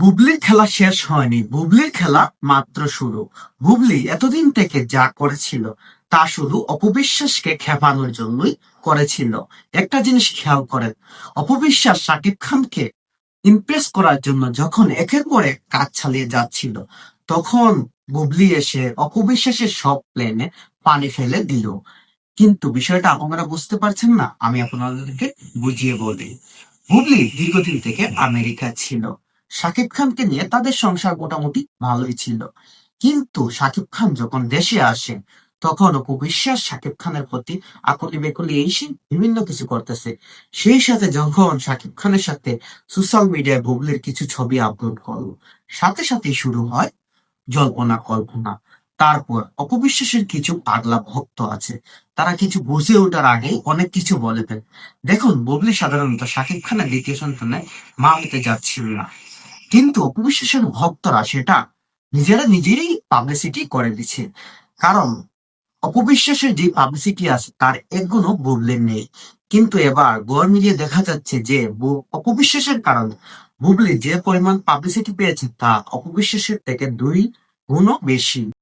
বুবলির খেলা শেষ হয়নি। বুবলির খেলা মাত্র শুরু। বুবলি এতদিন থেকে যা করেছিল, তা শুধু অপবিশ্বাসকে খেপানোর জন্যই করেছিল। একটা জিনিস খেয়াল করেন, অপবিশ্বাস সাকিব খানকে ইমপ্রেস করার জন্য যখন একের পর এক কাজ চালিয়ে যাচ্ছিল, তখন বুবলি এসে অপবিশ্বাসের সব প্ল্যানে পানি ফেলে দিল। কিন্তু বিষয়টা আপনারা বুঝতে পারছেন না, আমি আপনাদেরকে বুঝিয়ে বলি। বুবলি দীর্ঘদিন থেকে আমেরিকা ছিল। শাকিব খানকে নিয়ে তাদের সংসার মোটামুটি ভালোই ছিল। কিন্তু শাকিব খান যখন দেশে আসে, তখন অপু বিশ্বাস শাকিব খানের প্রতি আকলি বেকলি এই সেই বিভিন্ন কিছু করতেছে। সেই সাথে যখন শাকিব খানের সাথে সোশ্যাল মিডিয়ায় বুবলির কিছু ছবি আপলোড করল সাথে সাথে শুরু হয় জল্পনা কল্পনা। তারপর অপবিশ্বাসের কিছু পাগলা ভক্ত আছে, তারা কিছু বুঝে ওঠার আগে অনেক কিছু বলে দেন। দেখুন, বুবলি সাধারণত শাকিব খানের দ্বিতীয় সন্তানে মা হতে যাচ্ছিল না। কিন্তু অপবিশ্বাসের ভক্তরা সেটা নিজেরা নিজেরই পাবলিসিটি করে দিচ্ছে। কারণ অপবিশ্বাসের যে পাবলিসিটি আছে, তার একগুণও বুবলির নেই। কিন্তু এবার গড় মিলিয়ে দেখা যাচ্ছে যে অপবিশ্বাসের কারণে বুবলি যে পরিমাণ পাবলিসিটি পেয়েছে, তা অপবিশ্বাসের থেকে দুই গুণও বেশি।